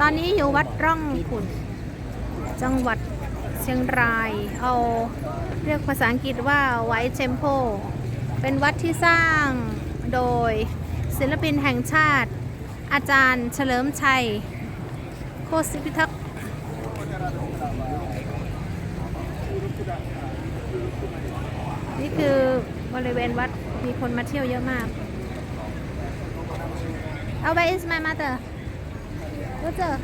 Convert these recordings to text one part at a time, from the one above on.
ตอนนี้อยู่วัดร่องขุนจังหวัดเชียงราย เอาเรียกภาษาอังกฤษว่าไวท์เทมโพเป็นวัดที่สร้างโดยศิลปินแห่งชาติ อาจารย์เฉลิมชัย โคสิพิทักษ์นี่คือบริเวณวัดมีคนมาเที่ยวเยอะมาก เอา where is my mother รู้เจอ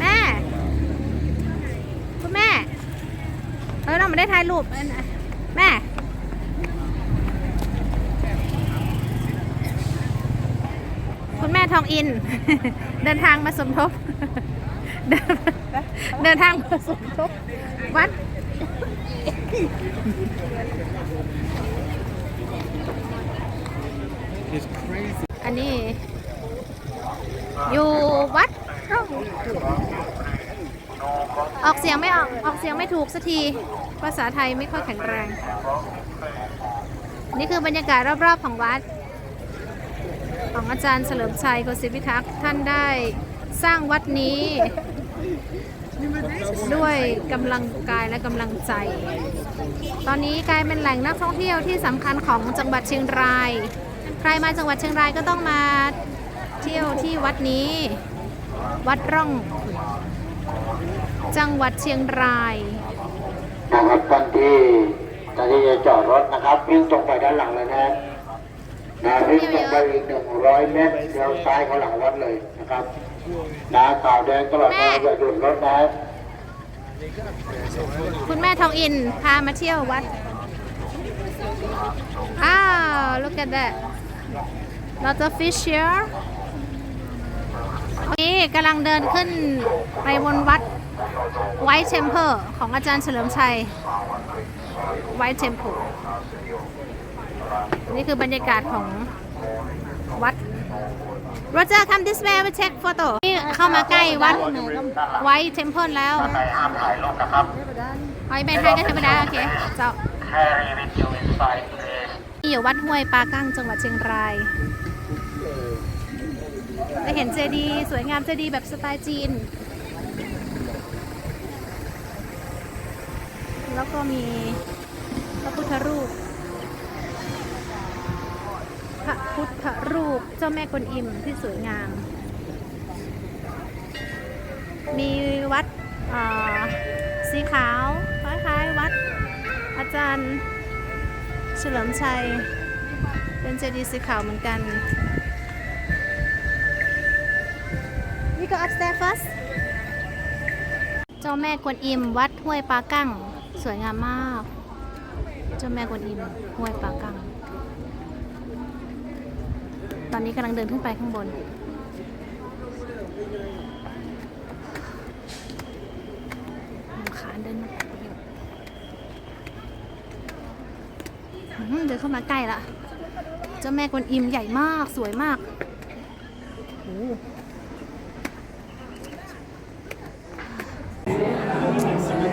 แม่ คุณแม่ เออเราไม่ได้ถ่ายรูปแม่คุณแม่ทองอิน เดินทางมาสมทบ เดินเดินทางมาสมทบ วัด is crazy. อันนี้อยู่วัดร่องออกเสียงไม่ออกออกเสียงไม่ถูกสักที ภาษาไทยไม่ค่อยแข็งแรง นี่คือบรรยากาศรอบๆของวัด ของอาจารย์เฉลิมชัยโกศิพิทักษ์ท่านได้สร้างวัดนี้ ด้วยกำลังกายและกำลังใจ ตอนนี้กลายเป็นแหล่งนักท่องเที่ยวที่สำคัญของจังหวัดเชียงราย ใครมาจังหวัดเชียงรายก็ต้องมาเที่ยวที่วัดนี้ วัดร่องขุ่นจังหวัดเชียงรายนะครับท่านที่ท่านที่จะจอดรถนะครับวิ่งตรงไปด้านหลังเลยนะนะวิ่งตรงไปอีกหนึ่งร้อยเมตรเลี้ยวซ้ายเข้าหลังวัดเลยนะครับนะข่าวแดงตลอดทางอย่าหยุดรถนะคุณแม่ทองอินพามาเที่ยววัดอ้าว look at that lot of fish here นี่กำลังเดินขึ้นไปบนวัด White Temple ของอาจารย์เฉลิมชัย White Temple นี่คือบรรยากาศของวัด Roger come this way we take photo นี่เข้ามาใกล้วัด White Temple แล้วใครห้ามถ่ายรูปนะครับเอาไปไทยก็ธรรมดาโอเคเจ้า Carry with you inside please นี่ อยู่วัดห้วยปลากั้งจังหวัดเชียงรายได้เห็นเจดีย์สวยงามเจดีย์แบบสไตล์จีน แล้วก็มีพระพุทธรูป พระพุทธรูปเจ้าแม่กวนอิมที่สวยงาม มีวัดสีขาวคล้ายๆวัดอาจารย์ เฉลิมชัย เป็นเจดีย์สีขาวเหมือนกัน We go upstairs first เจ้าแม่กวนอิม วัดห้วยปลากั้ง สวยงามมาก เจ้าแม่กวนอิม ห้วยปลากั้ง ตอนนี้กำลังเดินขึ้นไปข้างบน ขาเดินมาอื้อหือ เข้ามาใกล้ละเจ้าแม่กวนอิมใหญ่มากสวยมากโอ้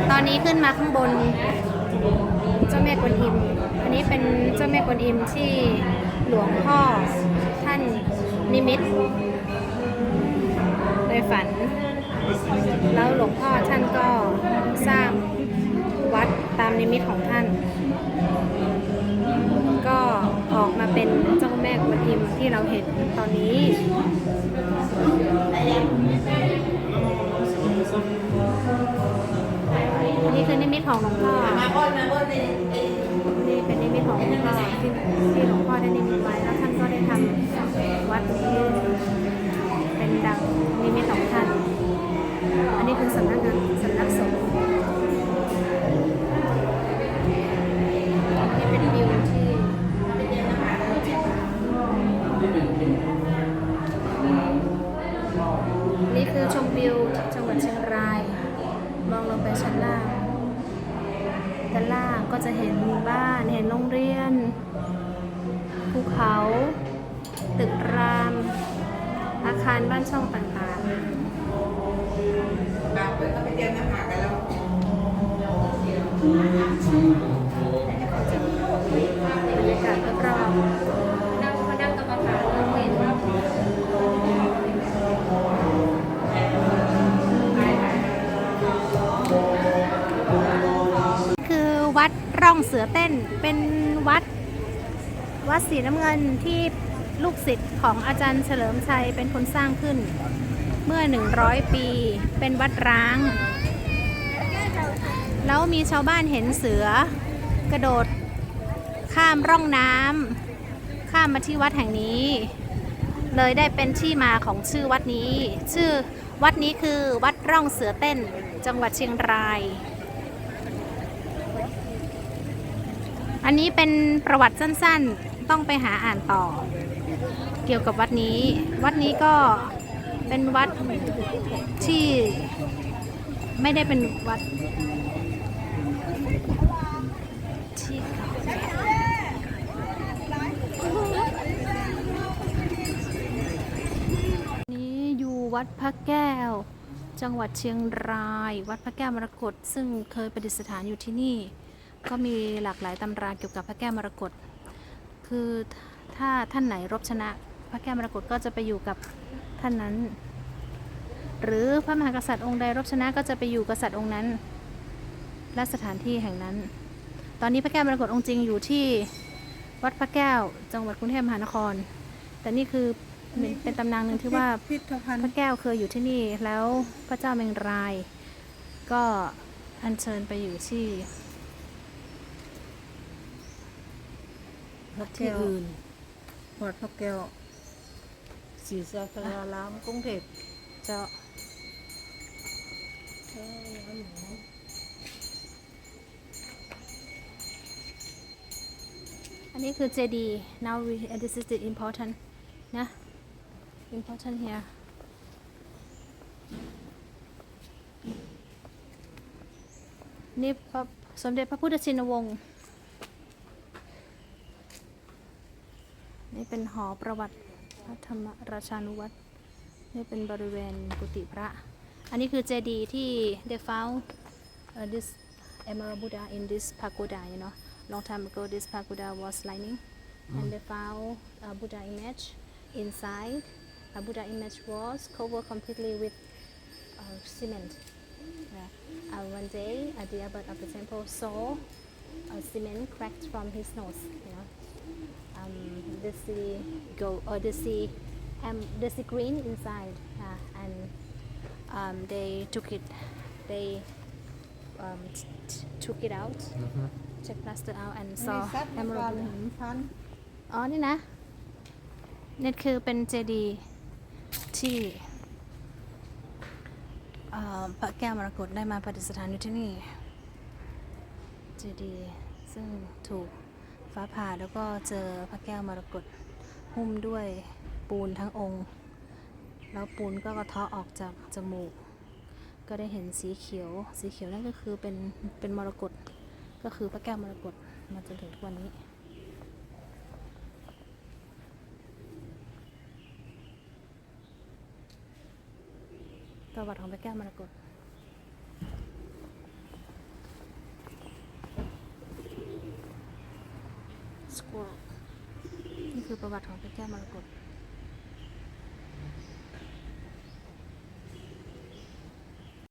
ตอนนี้ขึ้นมาข้างบนเจ้าแม่กวนอิม อันนี้เป็นเจ้าแม่กวนอิมที่หลวงพ่อท่านนิมิตในฝัน แล้วหลวงพ่อท่านก็สร้างวัดตามนิมิตของท่าน มาเป็นเจ้าแม่กวนอิมที่เราเห็นตอนนี้ นี่คือนิมิตของหลวงพ่อ นี่เป็นนิมิตของหลวงพ่อที่ที่หลวงพ่อได้นิมิตไว้แล้วท่านก็ได้ทำวัดนี้เป็นดังนิมิตของท่าน อันนี้คือสำนักงานสำนักสงฆ์ จะเห็นหมู่บ้านเห็นโรงเรียนภูเขา ตึกราม อาคารบ้านช่องต่างๆบรรยากาศรอบๆ เสือเต้นเป็นวัด วัดสีน้ำเงินที่ลูกศิษย์ของอาจารย์เฉลิมชัยเป็นคนสร้างขึ้น เมื่อ 100 ปี เป็นวัดร้าง แล้วมีชาวบ้านเห็นเสือกระโดด ข้ามร่องน้ำข้ามมาที่วัดแห่งนี้ เลยได้เป็นที่มาของชื่อวัดนี้ ชื่อวัดนี้คือวัดร่องเสือเต้นจังหวัดเชียงราย อันนี้เป็นประวัติสั้นๆ ต้องไปหาอ่านต่อ เกี่ยวกับวัดนี้ วัดนี้ก็เป็นวัดที่ไม่ได้เป็นวัดที่นี้อยู่วัดพระแก้ว จังหวัดเชียงราย วัดพระแก้วมรกตซึ่งเคยประดิษฐานอยู่ที่นี่ ก็มีหลากหลายตำราเกี่ยวกับพระแก้วมรกตคือถ้าท่านไหนรบชนะ พระแก้วมรกตก็จะไปอยู่กับท่านนั้น หรือพระมหากษัตริย์องค์ใดรบชนะก็จะไปอยู่กษัตริย์องค์นั้น และสถานที่แห่งนั้น ตอนนี้พระแก้วมรกตองค์จริงอยู่ที่วัดพระแก้วจังหวัดกรุงเทพมหานคร แต่นี่คือเป็นเป็นตำนานหนึ่งที่ว่าพิพิธภัณพระฑ์แก้วเคยอยู่ที่นี่แล้วพระเจ้าเมงราย ก็อัญเชิญไปอยู่ที่ พระแก้วอื่นวัดพระแก้วศรีสาคารามกรุงเทพเจ้าอันนี้คือ JD now we and this is the important นะ important here นี่พระสมเด็จพระพุทธชินวงศ์ นี่เป็นหอประวัติพระธรรมราชานุวัตรนี่เป็นบริเวณกุฏิพระ อันนี้คือเจดีย์ที่ they found uh, this emerald Buddha in this pagoda you know long time ago this pagoda was lining and they found a Buddha image inside a Buddha image was covered completely with uh, cement yeah. uh, one day uh, the abbot of the temple saw a cement cracked from his nose you know the sea go or the sea um, the sea green inside uh, and um, they took it they um, t- t- took it out check plaster out and มี saw ทรัพย์ใน emerald การ Buddha หินพันธุ์อ๋อนี่นะนี่คือเป็นเจดีย์ที่เอ่อพระแก้วมรกตได้มาประดิษฐานอยู่ที่นี่ เจดีย์ซึ่งถูก ฟ้าผ่าแล้วก็เจอพระแก้วมรกตหุ้มด้วยปูนทั้งองค์ แล้วปูนก็กระเทาะออกจากจมูก ก็ได้เห็นสีเขียว สีเขียวนั่นก็คือเป็นเป็นมรกตก็คือพระแก้วมรกตมาจนถึงทุกวันนี้ประวัติของพระแก้วมรกต สกวนี่คือ